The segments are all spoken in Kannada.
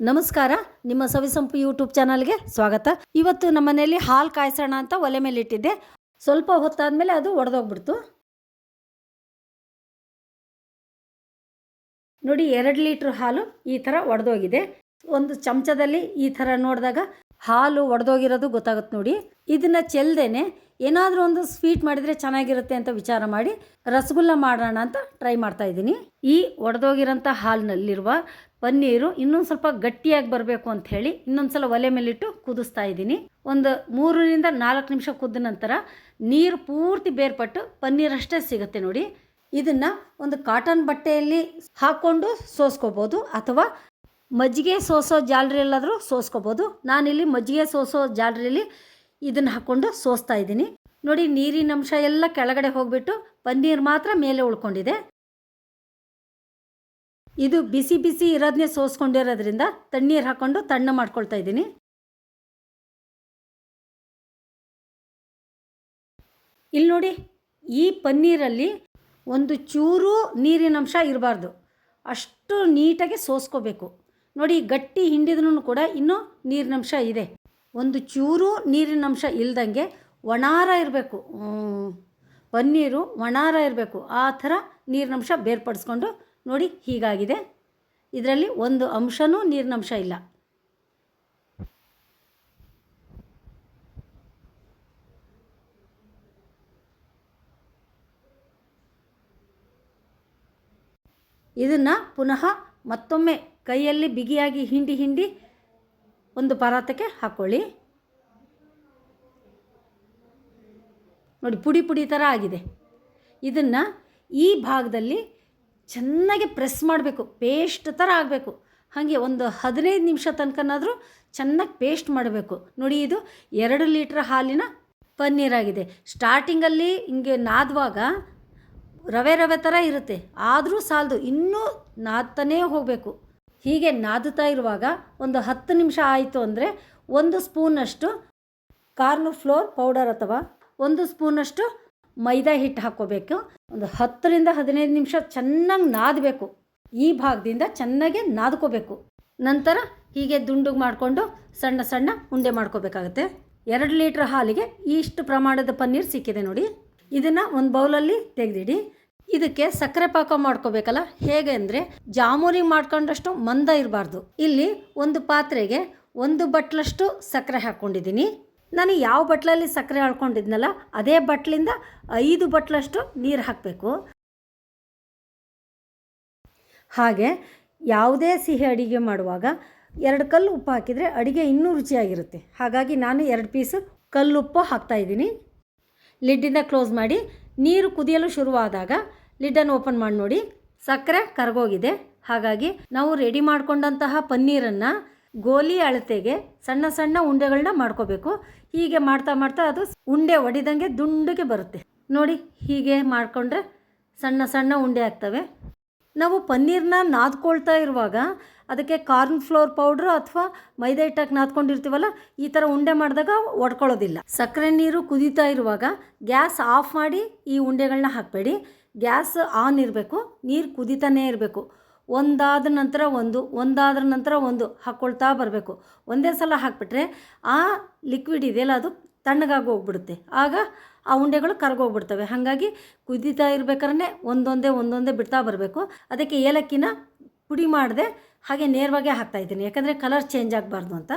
ನಮಸ್ಕಾರ. ನಿಮ್ಮ ಸವಿಸಂಪು ಯೂಟ್ಯೂಬ್ ಚಾನಲ್ಗೆ ಸ್ವಾಗತ. ಇವತ್ತು ನಮ್ಮ ಮನೆಯಲ್ಲಿ ಹಾಲು ಕಾಯಿಸೋಣ ಅಂತ ಒಲೆ ಮೇಲೆ ಇಟ್ಟಿದ್ದೆ. ಸ್ವಲ್ಪ ಹೊತ್ತಾದ್ಮೇಲೆ ಅದು ಒಡೆದೋಗ್ಬಿಡ್ತು. ನೋಡಿ, ಎರಡು ಲೀಟ್ರ್ ಹಾಲು ಈ ಥರ ಒಡೆದೋಗಿದೆ. ಒಂದು ಚಮಚದಲ್ಲಿ ಈ ಥರ ನೋಡಿದಾಗ ಹಾಲು ಒಡೆದೋಗಿರೋದು ಗೊತ್ತಾಗುತ್ತೆ ನೋಡಿ. ಇದನ್ನು ಚೆಲ್ದೇನೆ ಏನಾದರೂ ಒಂದು ಸ್ವೀಟ್ ಮಾಡಿದರೆ ಚೆನ್ನಾಗಿರುತ್ತೆ ಅಂತ ವಿಚಾರ ಮಾಡಿ ರಸಗುಲ್ಲ ಮಾಡೋಣ ಅಂತ ಟ್ರೈ ಮಾಡ್ತಾ ಇದ್ದೀನಿ. ಈ ಒಡೆದೋಗಿರೋಂಥ ಹಾಲಿನಲ್ಲಿರುವ ಪನ್ನೀರು ಇನ್ನೊಂದು ಸ್ವಲ್ಪ ಗಟ್ಟಿಯಾಗಿ ಬರಬೇಕು ಅಂತ ಹೇಳಿ ಇನ್ನೊಂದು ಸಲ ಒಲೆ ಮೇಲಿಟ್ಟು ಕುದಿಸ್ತಾ ಇದ್ದೀನಿ. ಒಂದು ಮೂರರಿಂದ ನಾಲ್ಕು ನಿಮಿಷ ಕುದ್ದ ನಂತರ ನೀರು ಪೂರ್ತಿ ಬೇರ್ಪಟ್ಟು ಪನ್ನೀರ್ ಅಷ್ಟೇ ಸಿಗುತ್ತೆ ನೋಡಿ. ಇದನ್ನು ಒಂದು ಕಾಟನ್ ಬಟ್ಟೆಯಲ್ಲಿ ಹಾಕ್ಕೊಂಡು ಸೋಸ್ಕೋಬೋದು ಅಥವಾ ಮಜ್ಜಿಗೆ ಸೋಸೋ ಜಾಲರಿಯಲ್ಲಾದರೂ ಸೋಸ್ಕೋಬೋದು. ನಾನಿಲ್ಲಿ ಮಜ್ಜಿಗೆ ಸೋಸೋ ಜಾಲರಿಯಲ್ಲಿ ಇದನ್ನು ಹಾಕ್ಕೊಂಡು ಸೋಸ್ತಾ ಇದ್ದೀನಿ. ನೋಡಿ ನೀರಿನ ಅಂಶ ಎಲ್ಲ ಕೆಳಗಡೆ ಹೋಗಿಬಿಟ್ಟು ಪನ್ನೀರ್ ಮಾತ್ರ ಮೇಲೆ ಉಳ್ಕೊಂಡಿದೆ. ಇದು ಬಿಸಿ ಬಿಸಿ ಇರೋದನ್ನೇ ಸೋಸ್ಕೊಂಡಿರೋದ್ರಿಂದ ತಣ್ಣೀರು ಹಾಕ್ಕೊಂಡು ತಣ್ಣ ಮಾಡ್ಕೊಳ್ತಾ ಇದ್ದೀನಿ. ಇಲ್ಲಿ ನೋಡಿ, ಈ ಪನ್ನೀರಲ್ಲಿ ಒಂದು ಚೂರು ನೀರಿನ ಅಂಶ ಇರಬಾರ್ದು. ಅಷ್ಟು ನೀಟಾಗಿ ಸೋಸ್ಕೋಬೇಕು. ನೋಡಿ, ಗಟ್ಟಿ ಹಿಂಡಿದ್ರೂ ಕೂಡ ಇನ್ನೂ ನೀರಿನಂಶ ಇದೆ. ಒಂದು ಚೂರು ನೀರಿನಂಶ ಇಲ್ದಂಗೆ ಒಣಾರ ಇರಬೇಕು. ಪನ್ನೀರು ಒಣಾರ ಇರಬೇಕು. ಆ ಥರ ನೀರಿನಂಶ ಬೇರ್ಪಡಿಸ್ಕೊಂಡು ನೋಡಿ ಹೀಗಾಗಿದೆ. ಇದರಲ್ಲಿ ಒಂದು ಅಂಶನೂ ನೀರಿನಂಶ ಇಲ್ಲ. ಇದನ್ನು ಪುನಃ ಮತ್ತೊಮ್ಮೆ ಕೈಯಲ್ಲಿ ಬಿಗಿಯಾಗಿ ಹಿಂಡಿ ಹಿಂಡಿ ಒಂದು ಪರಾತಕ್ಕೆ ಹಾಕ್ಕೊಳ್ಳಿ ನೋಡಿ ಪುಡಿ ಪುಡಿ ಥರ ಆಗಿದೆ. ಇದನ್ನು ಈ ಭಾಗದಲ್ಲಿ ಚೆನ್ನಾಗಿ ಪ್ರೆಸ್ ಮಾಡಬೇಕು, ಪೇಸ್ಟ್ ಥರ ಆಗಬೇಕು. ಹಾಗೆ ಒಂದು ಹದಿನೈದು ನಿಮಿಷ ತನಕನಾದರೂ ಚೆನ್ನಾಗಿ ಪೇಸ್ಟ್ ಮಾಡಬೇಕು. ನೋಡಿ ಇದು ಎರಡು ಲೀಟ್ರ್ ಹಾಲಿನ ಪನ್ನೀರಾಗಿದೆ. ಸ್ಟಾರ್ಟಿಂಗಲ್ಲಿ ಹಿಂಗೆ ನಾದುವಾಗ ರವೆ ರವೆ ಥರ ಇರುತ್ತೆ, ಆದರೂ ಸಾಲದು, ಇನ್ನೂ ನಾದ್ತಾನೇ ಹೋಗಬೇಕು. ಹೀಗೆ ನಾದುತ್ತಾ ಇರುವಾಗ ಒಂದು ಹತ್ತು ನಿಮಿಷ ಆಯಿತು ಅಂದರೆ ಒಂದು ಸ್ಪೂನಷ್ಟು ಕಾರ್ನ್ ಫ್ಲೋರ್ ಪೌಡರ್ ಅಥವಾ ಒಂದು ಸ್ಪೂನಷ್ಟು ಮೈದಾ ಹಿಟ್ಟು ಹಾಕ್ಕೋಬೇಕು. ಒಂದು ಹತ್ತರಿಂದ ಹದಿನೈದು ನಿಮಿಷ ಚೆನ್ನಾಗಿ ನಾದಬೇಕು. ಈ ಭಾಗದಿಂದ ಚೆನ್ನಾಗಿ ನಾದ್ಕೋಬೇಕು. ನಂತರ ಹೀಗೆ ದುಂಡುಗೆ ಮಾಡಿಕೊಂಡು ಸಣ್ಣ ಸಣ್ಣ ಉಂಡೆ ಮಾಡ್ಕೋಬೇಕಾಗತ್ತೆ. ಎರಡು ಲೀಟ್ರ್ ಹಾಲಿಗೆ ಇಷ್ಟು ಪ್ರಮಾಣದ ಪನ್ನೀರ್ ಸಿಕ್ಕಿದೆ ನೋಡಿ. ಇದನ್ನು ಒಂದು ಬೌಲಲ್ಲಿ ತೆಗೆದಿಡಿ. ಇದಕ್ಕೆ ಸಕ್ಕರೆ ಪಾಕ ಮಾಡ್ಕೋಬೇಕಲ್ಲ? ಹೇಗೆ ಅಂದರೆ ಜಾಮೂರಿ ಮಾಡ್ಕೊಂಡಷ್ಟು ಮಂದ ಇರಬಾರ್ದು. ಇಲ್ಲಿ ಒಂದು ಪಾತ್ರೆಗೆ ಒಂದು ಬಟ್ಲಷ್ಟು ಸಕ್ಕರೆ ಹಾಕ್ಕೊಂಡಿದ್ದೀನಿ. ನಾನು ಯಾವ ಬಟ್ಲಲ್ಲಿ ಸಕ್ಕರೆ ಅಳ್ಕೊಂಡಿದ್ನಲ್ಲ ಅದೇ ಬಟ್ಲಿಂದ ಐದು ಬಟ್ಲಷ್ಟು ನೀರು ಹಾಕಬೇಕು. ಹಾಗೆ ಯಾವುದೇ ಸಿಹಿ ಅಡಿಗೆ ಮಾಡುವಾಗ ಎರಡು ಕಲ್ಲು ಉಪ್ಪು ಹಾಕಿದರೆ ಅಡಿಗೆ ಇನ್ನೂ ರುಚಿಯಾಗಿರುತ್ತೆ. ಹಾಗಾಗಿ ನಾನು ಎರಡು ಪೀಸು ಕಲ್ಲುಪ್ಪು ಹಾಕ್ತಾಯಿದ್ದೀನಿ ಲಿಡ್ಡಿಂದ ಕ್ಲೋಸ್ ಮಾಡಿ ನೀರು ಕುದಿಯಲು ಶುರುವಾದಾಗ ಲಿಡ್ಡನ್ನು ಓಪನ್ ಮಾಡಿ ನೋಡಿ. ಸಕ್ಕರೆ ಕರಗೋಗಿದೆ. ಹಾಗಾಗಿ ನಾವು ರೆಡಿ ಮಾಡಿಕೊಂಡಂತಹ ಪನ್ನೀರನ್ನು ಗೋಲಿ ಅಳತೆಗೆ ಸಣ್ಣ ಸಣ್ಣ ಉಂಡೆಗಳನ್ನ ಮಾಡ್ಕೋಬೇಕು. ಹೀಗೆ ಮಾಡ್ತಾ ಮಾಡ್ತಾ ಅದು ಉಂಡೆ ಒಡಿದಂಗೆ ದುಂಡಗೆ ಬರುತ್ತೆ. ನೋಡಿ, ಹೀಗೆ ಮಾಡಿಕೊಂಡ್ರೆ ಸಣ್ಣ ಸಣ್ಣ ಉಂಡೆ ಆಗ್ತವೆ. ನಾವು ಪನ್ನೀರನ್ನ ನಾದ್ಕೊಳ್ತಾ ಇರುವಾಗ ಅದಕ್ಕೆ ಕಾರ್ನ್ ಫ್ಲೋರ್ ಪೌಡ್ರು ಅಥವಾ ಮೈದಾ ಹಿಟ್ಟಾಗಿ ನಾದ್ಕೊಂಡಿರ್ತೀವಲ್ಲ, ಈ ಥರ ಉಂಡೆ ಮಾಡಿದಾಗ ಒಡ್ಕೊಳ್ಳೋದಿಲ್ಲ. ಸಕ್ಕರೆ ನೀರು ಕುದೀತಾ ಇರುವಾಗ ಗ್ಯಾಸ್ ಆಫ್ ಮಾಡಿ ಈ ಉಂಡೆಗಳನ್ನ ಹಾಕಬೇಡಿ. ಗ್ಯಾಸ್ ಆನ್ ಇರಬೇಕು, ನೀರು ಕುದೀತಾನೇ ಇರಬೇಕು. ಒಂದಾದ ನಂತರ ಒಂದು, ಒಂದಾದ ನಂತರ ಒಂದು ಹಾಕ್ಕೊಳ್ತಾ ಬರಬೇಕು. ಒಂದೇ ಸಲ ಹಾಕಿಬಿಟ್ರೆ ಆ ಲಿಕ್ವಿಡ್ ಇದೆಯಲ್ಲ ಅದು ತಣ್ಣಗಾಗಿ ಹೋಗ್ಬಿಡುತ್ತೆ. ಆಗ ಆ ಉಂಡೆಗಳು ಕರಗೋಗ್ಬಿಡ್ತವೆ. ಹಾಗಾಗಿ ಕುದೀತಾ ಇರ್ಬೇಕಾದ್ರೆ ಒಂದೊಂದೇ ಒಂದೊಂದೇ ಬಿಡ್ತಾ ಬರಬೇಕು. ಅದಕ್ಕೆ ಏಲಕ್ಕಿನ ಪುಡಿ ಮಾಡದೆ ಹಾಗೆ ನೇರವಾಗೇ ಹಾಕ್ತಾಯಿದ್ದೀನಿ ಯಾಕಂದರೆ ಕಲರ್ ಚೇಂಜ್ ಆಗಬಾರ್ದು ಅಂತ.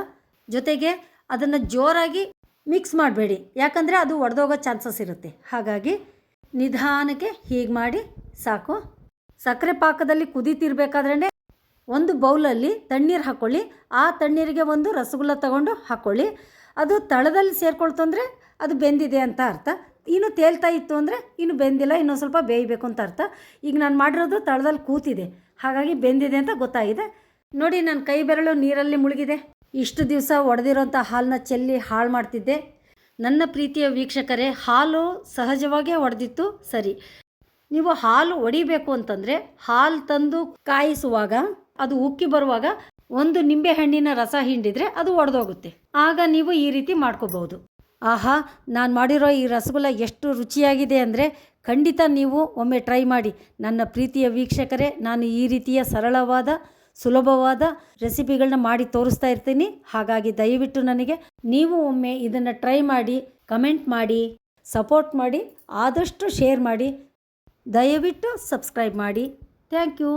ಜೊತೆಗೆ ಅದನ್ನು ಜೋರಾಗಿ ಮಿಕ್ಸ್ ಮಾಡಬೇಡಿ. ಯಾಕಂದರೆ ಅದು ಒಡೆದೋಗೋ ಚಾನ್ಸಸ್ ಇರುತ್ತೆ. ಹಾಗಾಗಿ ನಿಧಾನಕ್ಕೆ ಹೀಗೆ ಮಾಡಿ ಸಾಕು. ಸಕ್ಕರೆ ಪಾಕದಲ್ಲಿ ಕುದೀತಿರ್ಬೇಕಾದ್ರೆ ಒಂದು ಬೌಲಲ್ಲಿ ತಣ್ಣೀರು ಹಾಕ್ಕೊಳ್ಳಿ ಆ ತಣ್ಣೀರಿಗೆ ಒಂದು ರಸಗುಲ್ಲ ತಗೊಂಡು ಹಾಕ್ಕೊಳ್ಳಿ ಅದು ತಳದಲ್ಲಿ ಸೇರ್ಕೊಳ್ತು ಅಂದರೆ ಅದು ಬೆಂದಿದೆ ಅಂತ ಅರ್ಥ. ಇನ್ನು ತೇಲ್ತಾ ಇತ್ತು ಅಂದರೆ ಇನ್ನು ಬೆಂದಿಲ್ಲ, ಇನ್ನೊಂದು ಸ್ವಲ್ಪ ಬೇಯಬೇಕು ಅಂತ ಅರ್ಥ. ಈಗ ನಾನು ಮಾಡಿರೋದು ತಳದಲ್ಲಿ ಕೂತಿದೆ. ಹಾಗಾಗಿ ಬೆಂದಿದೆ ಅಂತ ಗೊತ್ತಾಗಿದೆ. ನೋಡಿ ನನ್ನ ಕೈ ಬೆರಳು ನೀರಲ್ಲಿ ಮುಳುಗಿದೆ. ಇಷ್ಟು ದಿವಸ ಒಡೆದಿರೋಂಥ ಹಾಲನ್ನ ಚೆಲ್ಲಿ ಹಾಳು ಮಾಡ್ತಿದ್ದೆ. ನನ್ನ ಪ್ರೀತಿಯ ವೀಕ್ಷಕರೇ, ಹಾಲು ಸಹಜವಾಗೇ ಒಡೆದಿತ್ತು, ಸರಿ. ನೀವು ಹಾಲು ಒಡಿಬೇಕು ಅಂತಂದರೆ ಹಾಲು ತಂದು ಕಾಯಿಸುವಾಗ, ಅದು ಉಕ್ಕಿ ಬರುವಾಗ ಒಂದು ನಿಂಬೆ ಹಣ್ಣಿನ ರಸ ಹಿಂಡಿದರೆ ಅದು ಒಡೆದೋಗುತ್ತೆ. ಆಗ ನೀವು ಈ ರೀತಿ ಮಾಡ್ಕೋಬಹುದು. ಆಹಾ, ನಾನು ಮಾಡಿರೋ ಈ ರಸಗುಲ್ಲ ಎಷ್ಟು ರುಚಿಯಾಗಿದೆ ಅಂದರೆ ಖಂಡಿತ ನೀವು ಒಮ್ಮೆ ಟ್ರೈ ಮಾಡಿ. ನನ್ನ ಪ್ರೀತಿಯ ವೀಕ್ಷಕರೇ, ನಾನು ಈ ರೀತಿಯ ಸರಳವಾದ, ಸುಲಭವಾದ ರೆಸಿಪಿಗಳನ್ನ ಮಾಡಿ ತೋರಿಸ್ತಾ ಇರ್ತೀನಿ. ಹಾಗಾಗಿ ದಯವಿಟ್ಟು ನನಗೆ ನೀವು ಒಮ್ಮೆ ಇದನ್ನು ಟ್ರೈ ಮಾಡಿ, ಕಮೆಂಟ್ ಮಾಡಿ, ಸಪೋರ್ಟ್ ಮಾಡಿ, ಆದಷ್ಟು ಶೇರ್ ಮಾಡಿ. ದಯವಿಟ್ಟು ಸಬ್ಸ್ಕ್ರೈಬ್ ಮಾಡಿ. Thank you.